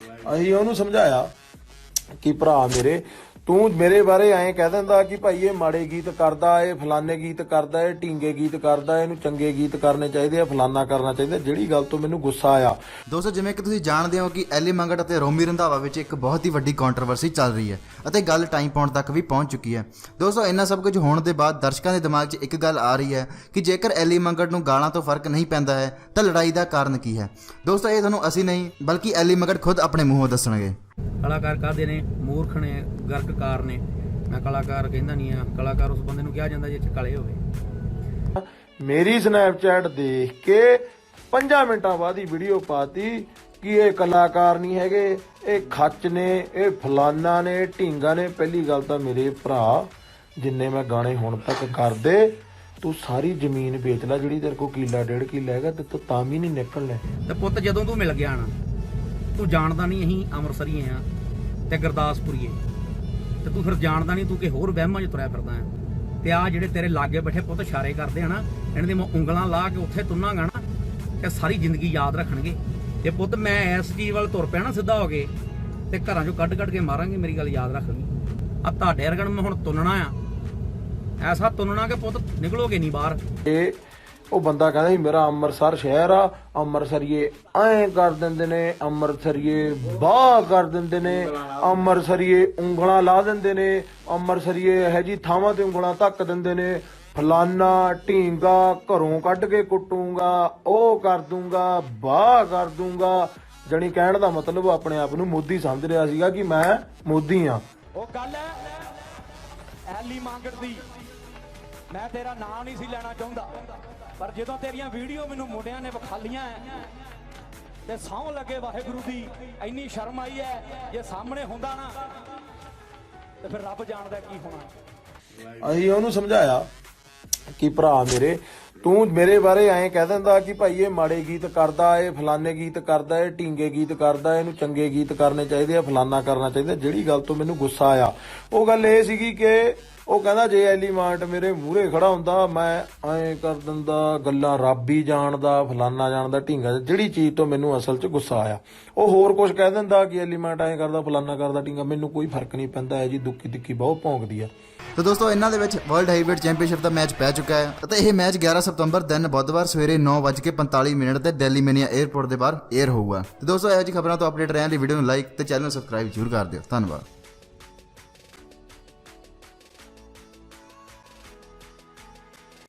ਅਸੀਂ ਉਹਨੂੰ ਸਮਝਾਇਆ ਕਿ ਭਰਾ ਮੇਰੇ ਤੂੰ ਮੇਰੇ ਬਾਰੇ ਐਂ ਕਹਿ ਦਿੰਦਾ ਕਿ ਭਾਈ ਇਹ ਮਾੜੇ ਗੀਤ ਕਰਦਾ, ਇਹ ਫਲਾਣੇ ਗੀਤ ਕਰਦਾ, ਇਹ ਢੀਂਗੇ ਗੀਤ ਕਰਦਾ, ਇਹਨੂੰ ਚੰਗੇ ਗੀਤ ਕਰਨੇ ਚਾਹੀਦੇ ਆ ਫਲਾਨਾ ਕਰਨਾ ਚਾਹੀਦਾ। ਜਿਹੜੀ ਗੱਲ ਤੋਂ ਮੈਨੂੰ ਗੁੱਸਾ ਆਇਆ। ਦੋਸਤੋ, ਜਿਵੇਂ ਕਿ ਤੁਸੀਂ ਜਾਣਦੇ ਹੋ ਕਿ ਐਲੀ ਮੰਗਟ ਅਤੇ ਰੋਮੀ ਰੰਧਾਵਾ ਵਿੱਚ ਇੱਕ ਬਹੁਤ ਹੀ ਵੱਡੀ ਕੰਟਰੋਵਰਸੀ ਚੱਲ ਰਹੀ ਹੈ ਅਤੇ ਗੱਲ ਟਾਈਮ ਪਾਉਣ ਤੱਕ ਵੀ ਪਹੁੰਚ ਚੁੱਕੀ ਹੈ। ਦੋਸਤੋ, ਇੰਨਾ ਸਭ ਕੁਝ ਹੋਣ ਦੇ ਬਾਅਦ ਦਰਸ਼ਕਾਂ ਦੇ ਦਿਮਾਗ 'ਚ ਇੱਕ ਗੱਲ ਆ ਰਹੀ ਹੈ ਕਿ ਜੇਕਰ ਐਲੀ ਮੰਗਟ ਨੂੰ ਗਾਲਾਂ ਤੋਂ ਫ਼ਰਕ ਨਹੀਂ ਪੈਂਦਾ ਹੈ, ਤਾਂ ਲੜਾਈ ਦਾ ਕਾਰਨ ਕੀ ਹੈ? ਦੋਸਤੋ, ਇਹ ਤੁਹਾਨੂੰ ਅਸੀਂ ਨਹੀਂ, ਬਲਕਿ ਐਲੀ ਮੰਗਟ ਖੁਦ ਆਪਣੇ ਮੂੰਹੋਂ ਦੱਸਣਗੇ। ਕਲਾਕਾਰ ਕਾਹਦੇ ਨੇ? ਮੂਰਖ ਨੇ ਗਰਕਕਾਰ ਨੇ। ਮੈਂ ਕਲਾਕਾਰ ਕਹਿੰਦਾ ਨਹੀਂ ਆ। ਕਲਾਕਾਰ ਉਸ ਬੰਦੇ ਨੂੰ ਕਿਹਾ ਜਾਂਦਾ ਜੇ ਚ ਕਲੇ ਹੋਵੇ। ਮੇਰੀ ਸਨੈਪਚੈਟ ਦੇਖ ਕੇ 5 ਮਿੰਟਾਂ ਬਾਅਦ ਹੀ ਵੀਡੀਓ ਪਾਤੀ ਕਿ ਇਹ ਕਲਾਕਾਰ ਨਹੀਂ ਹੈਗੇ। ਇਹ ਖੱਚ ਨੇ ਇਹ ਫਲਾਨਾ ਨੇ ਢੀਂਗਾ ਨੇ। ਪਹਿਲੀ ਗੱਲ ਤਾਂ ਮੇਰੇ ਭਰਾ ਜਿੰਨੇ ਮੈਂ ਗਾਣੇ ਹੁਣ ਤੱਕ ਕਰਦੇ ਤੂੰ ਸਾਰੀ ਜ਼ਮੀਨ ਵੇਚ ਲੈ ਜਿਹੜੀ ਤੇਰੇ ਕੋਲ ਕਿੱਲਾ ਡੇਢ ਕਿੱਲਾ ਹੈਗਾ ਤੇ ਤੂੰ ਤਾਂ ਵੀ ਨਹੀਂ ਨਿਕਲਣਾ। ਤੇ ਪੁੱਤ ਜਦੋਂ ਤੂੰ ਮਿਲ ਗਿਆ ਨਾ ਤੂੰ ਜਾਣਦਾ ਨਹੀਂ ਅਸੀਂ ਅੰਮ੍ਰਿਤਸਰੀਏ ਆ ਤੇ ਗੁਰਦਾਸਪੁਰੀਏ ਤੇ ਤੂੰ ਫਿਰ ਜਾਣਦਾ ਨਹੀਂ, ਤੂੰ ਕਿ ਹੋਰ ਵਹਿਮਾਂ 'ਚ ਤੁਰਿਆ ਫਿਰਦਾ ਆ ਤੇ ਆ ਜਿਹੜੇ ਤੇਰੇ ਲਾਗੇ ਬੈਠੇ ਪੁੱਤ ਇਸ਼ਾਰੇ ਕਰਦੇ ਆ ਨਾ, ਇਹਨਾਂ ਦੇ ਮੈਂ ਉਂਗਲਾਂ ਲਾ ਕੇ ਉੱਥੇ ਤੁੰਨਾਂਗਾ ਨਾ, ਤੇ ਸਾਰੀ ਜ਼ਿੰਦਗੀ ਯਾਦ ਰੱਖਣਗੇ। ਤੇ ਪੁੱਤ ਮੈਂ ਇਸ ਚੀਜ਼ ਵੱਲ ਤੁਰ ਪਿਆ ਨਾ ਸਿੱਧਾ ਹੋ ਕੇ, ਤੇ ਘਰਾਂ 'ਚੋਂ ਕੱਢ ਕੱਢ ਕੇ ਮਾਰਾਂਗੇ, ਮੇਰੀ ਗੱਲ ਯਾਦ ਰੱਖ ਲਈ। ਆ ਤੁਹਾਡੇ ਵਰਗਣ ਮੈਂ ਹੁਣ ਤੁੰਨਣਾ ਆ। ਐਸਾ ਤੁੰਨਣਾ ਕਿ ਪੁੱਤ ਨਿਕਲੋਗੇ ਨਹੀਂ ਬਾਹਰ। ਇਹ ਉਹ ਬੰਦਾ ਕਹਿੰਦਾ ਸੀ ਮੇਰਾ ਅੰਮ੍ਰਿਤਸਰ ਸ਼ਹਿਰ ਆ, ਅੰਮ੍ਰਿਤਸਰੀਏ ਐਂ ਕਰ ਦਿੰਦੇ ਨੇ, ਅੰਮ੍ਰਿਤਸਰੀਏ ਬਾਹ ਕਰ ਦਿੰਦੇ ਨੇ, ਅੰਮ੍ਰਿਤਸਰੀਏ ਉਂਗਲਾਂ ਲਾ ਦਿੰਦੇ ਨੇ, ਅੰਮ੍ਰਿਤਸਰੀਏ ਇਹ ਜੀ ਥਾਵਾਂ ਤੇ ਉਂਗਲਾਂ ਧੱਕ ਦਿੰਦੇ ਨੇ, ਫਲਾਨਾ ਢੀਂਗਾ ਘਰੋਂ ਕੱਢ ਕੇ ਕੁੱਟੂਗਾ, ਉਹ ਕਰ ਦੂੰਗਾ, ਬਾਹ ਕਰ ਦੂੰਗਾ। ਜਣੀ ਕਹਿਣ ਦਾ ਮਤਲਬ ਆਪਣੇ ਆਪ ਨੂੰ ਮੋਦੀ ਸਮਝ ਰਿਹਾ ਸੀਗਾ ਕਿ ਮੈਂ ਮੋਦੀ ਆ। ਉਹ ਗੱਲ ਹੈ, ਐਲੀ ਮੰਗੜ ਦੀ। ਮੈਂ ਤੇਰਾ ਨਾਮ ਨਹੀਂ ਸੀ ਲੈਣਾ ਚਾਹੁੰਦਾ, ਪਰ ਜਦੋਂ ਤੇਰੀਆਂ ਵੀਡੀਓ ਮੈਨੂੰ ਮੁੰਡਿਆਂ ਨੇ ਵਿਖਾਲੀਆਂ ਤੇ ਸਹੁੰ ਲੱਗੇ ਵਾਹਿਗੁਰੂ ਦੀ, ਇੰਨੀ ਸ਼ਰਮ ਆਈ ਹੈ ਜੇ ਸਾਹਮਣੇ ਹੁੰਦਾ ਨਾ, ਤੇ ਫਿਰ ਰੱਬ ਜਾਣਦਾ ਕੀ ਹੋਣਾ। ਅਸੀਂ ਉਹਨੂੰ ਸਮਝਾਇਆ ਕਿ ਭਰਾ ਮੇਰੇ, ਤੂੰ ਮੇਰੇ ਬਾਰੇ ਐਂ ਕਹਿ ਦਿੰਦਾ ਕਿ ਭਾਈ ਇਹ ਮਾੜੇ ਗੀਤ ਕਰਦਾ, ਇਹ ਫਲਾਣੇ ਗੀਤ ਕਰਦਾ, ਇਹ ਢੀਂਗੇ ਗੀਤ ਕਰਦਾ, ਇਹਨੂੰ ਚੰਗੇ ਗੀਤ ਕਰਨੇ ਚਾਹੀਦੇ ਆ ਫਲਾਨਾ ਕਰਨਾ ਚਾਹੀਦਾ, ਜਿਹੜੀ ਗੱਲ ਤੋਂ ਮੈਨੂੰ ਗੁੱਸਾ ਆਇਆ। ਉਹ ਗੱਲ ਇਹ ਸੀਗੀ ਕਿ ਉਹ ਕਹਿੰਦਾ ਜੇ ਐਲੀਮਾਂਟ ਮੇਰੇ ਮੂਹਰੇ ਖੜਾ ਹੁੰਦਾ, ਮੈਂ ਐਂ ਕਰ ਦਿੰਦਾ, ਗੱਲਾਂ ਰੱਬ ਹੀ ਜਾਣਦਾ, ਫਲਾਨਾ ਜਾਣਦਾ, ਢੀਂਗਾ ਜਿਹੜੀ ਚੀਜ਼ ਤੋਂ ਮੈਨੂੰ ਅਸਲ 'ਚ ਗੁੱਸਾ ਆਇਆ। ਉਹ ਹੋਰ ਕੁਝ ਕਹਿ ਦਿੰਦਾ ਕਿ ਐਲੀਮਾਂਟ ਐਂ ਕਰਦਾ, ਫਲਾਨਾ ਕਰਦਾ, ਢੀਂਗਾ। ਮੈਨੂੰ ਕੋਈ ਫ਼ਰਕ ਨਹੀਂ ਪੈਂਦਾ ਹੈ ਜੀ ਦੁੱਖੀ ਦੁੱਖੀ ਬਹੁਤ ਭੌਂਕਦੀ ਆ। ਤਾਂ ਦੋਸਤੋ, ਇਹਨਾਂ ਦੇ ਵਿੱਚ ਵਰਲਡ ਹੈਵੀਵੇਟ ਚੈਂਪੀਅਨਸ਼ਿਪ ਦਾ ਮੈਚ ਪੈ ਚੁੱਕਾ ਹੈ। ਅਤੇ ਇਹ ਮੈਚ 11 ਸਤੰਬਰ ਦਿਨ ਬੁੱਧਵਾਰ ਸਵੇਰੇ 9:45 ਮਿੰਟ ਤੇ ਦਿੱਲੀ ਮੇਨੀਆ 에ਅਰਪੋਰਟ ਦੇ ਬਾਹਰ 에ਅਰ ਹੋਊਗਾ। ਤੇ ਦੋਸਤੋ, ਇਹੋ ਜਿਹੀ ਖਬਰਾਂ ਤੋਂ ਅਪਡੇਟ ਰਹਿਣ ਲਈ ਵੀਡੀਓ ਨੂੰ ਲਾਈਕ ਤੇ ਚੈਨਲ ਨੂੰ ਸਬਸਕ੍ਰਾਈਬ ਜ਼ਰੂਰ ਕਰ ਦਿਓ। ਧੰਨਵਾਦ।